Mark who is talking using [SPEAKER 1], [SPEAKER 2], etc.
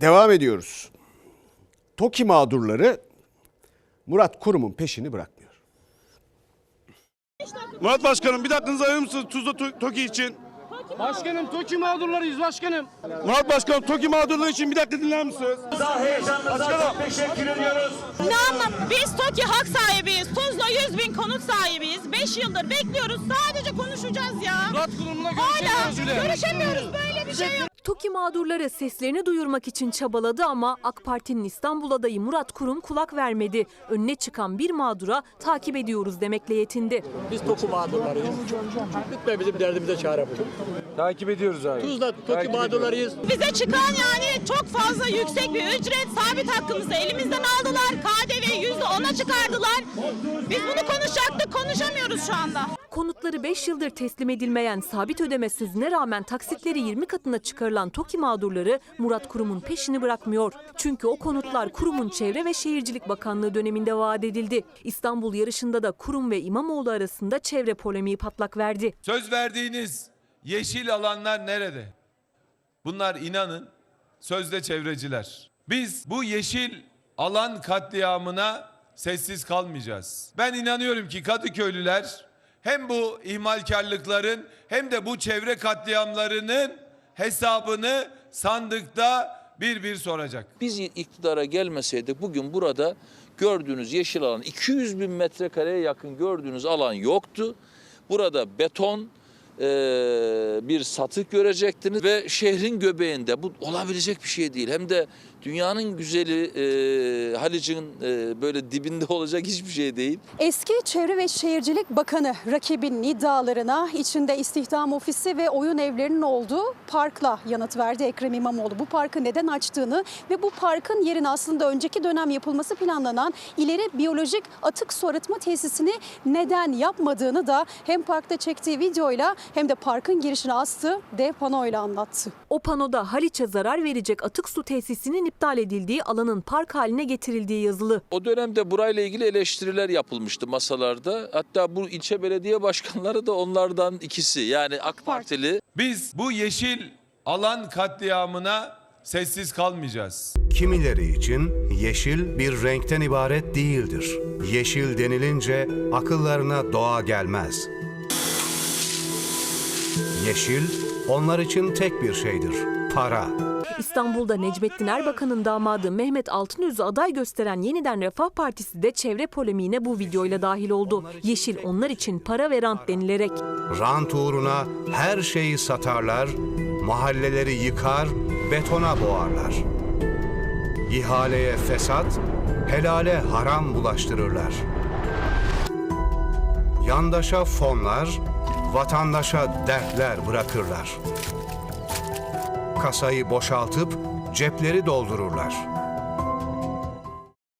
[SPEAKER 1] Devam ediyoruz. TOKİ mağdurları Murat Kurum'un peşini bırakmıyor.
[SPEAKER 2] Murat Başkanım bir dakikanızı ayırır mısınız Tuzla To- TOKİ için?
[SPEAKER 3] Başkanım TOKİ mağdurlarıyız başkanım.
[SPEAKER 2] Murat Başkanım TOKİ mağdurları için bir dakika dinler misiniz?
[SPEAKER 4] Daha teşekkür ediyoruz.
[SPEAKER 5] Ne anlam? Biz TOKİ hak sahibiyiz. Tuzla 100 bin konut sahibiyiz. 5 yıldır bekliyoruz. Sadece konuşacağız ya.
[SPEAKER 3] Murat Kurum'la
[SPEAKER 5] Hala
[SPEAKER 3] görüşemiyoruz bile.
[SPEAKER 5] görüşemiyoruz. Böyle bir şey yok.
[SPEAKER 6] TOKİ mağdurları seslerini duyurmak için çabaladı ama AK Parti'nin İstanbul adayı Murat Kurum kulak vermedi. Önüne çıkan bir mağdura takip ediyoruz demekle yetindi.
[SPEAKER 7] Biz TOKİ mağdurlarıyız. Lütfen bizim derdimize çare bulun.
[SPEAKER 8] Takip ediyoruz abi.
[SPEAKER 7] Tuzla TOKİ mağdurlarıyız.
[SPEAKER 5] Bize çıkan yani çok fazla yüksek bir ücret sabit hakkımızı elimizden aldılar. KDV %10'a çıkardılar. Biz bunu konuşacaktık konuşamıyoruz şu anda.
[SPEAKER 6] Konutları 5 yıldır teslim edilmeyen sabit ödeme sözüne rağmen taksitleri 20 katına çıkarılan TOKİ mağdurları Murat Kurum'un peşini bırakmıyor. Çünkü o konutlar Kurum'un Çevre ve Şehircilik Bakanlığı döneminde vaat edildi. İstanbul yarışında da Kurum ve İmamoğlu arasında çevre polemiği patlak verdi.
[SPEAKER 9] Söz verdiğiniz yeşil alanlar nerede? Bunlar inanın sözde çevreciler. Biz bu yeşil alan katliamına sessiz kalmayacağız. Ben inanıyorum ki Kadıköylüler hem bu ihmalkarlıkların hem de bu çevre katliamlarının hesabını sandıkta bir bir soracak.
[SPEAKER 10] Biz iktidara gelmeseydik bugün burada gördüğünüz yeşil alan 200 bin metrekareye yakın gördüğünüz alan yoktu. Burada beton eee, bir satık görecektiniz ve şehrin göbeğinde bu olabilecek bir şey değil. Hem de dünyanın güzeli eee Halic'in eee, böyle dibinde olacak hiçbir şey değil.
[SPEAKER 11] Eski Çevre ve Şehircilik Bakanı rakibinin iddialarına içinde istihdam ofisi ve oyun evlerinin olduğu parkla yanıt verdi Ekrem İmamoğlu. Bu parkı neden açtığını ve bu parkın yerine aslında önceki dönem yapılması planlanan ileri biyolojik atık su arıtma tesisini neden yapmadığını da hem parkta çektiği videoyla hem de parkın girişine astığı dev panoyla anlattı.
[SPEAKER 6] O panoda Haliç'e zarar verecek atık su tesisinin iptal edildiği alanın park haline getirildiği yazılı.
[SPEAKER 10] O dönemde burayla ilgili eleştiriler yapılmıştı masalarda. Hatta bu ilçe belediye başkanları da onlardan ikisi. Yani AK Partili.
[SPEAKER 9] Biz bu yeşil alan katliamına sessiz kalmayacağız.
[SPEAKER 12] Kimileri için yeşil bir renkten ibaret değildir. Yeşil denilince akıllarına doğa gelmez. Yeşil onlar için tek bir şeydir. Para.
[SPEAKER 6] İstanbul'da Necmettin Erbakan'ın damadı Mehmet Altınöz'ü aday gösteren Yeniden Refah Partisi de çevre polemiğine bu videoyla dahil oldu. Yeşil onlar için para ve rant denilerek.
[SPEAKER 12] Rant uğruna her şeyi satarlar, mahalleleri yıkar, betona boğarlar. İhaleye fesat, helale haram bulaştırırlar. Yandaşa fonlar, vatandaşa dertler bırakırlar. Kasayı boşaltıp cepleri doldururlar.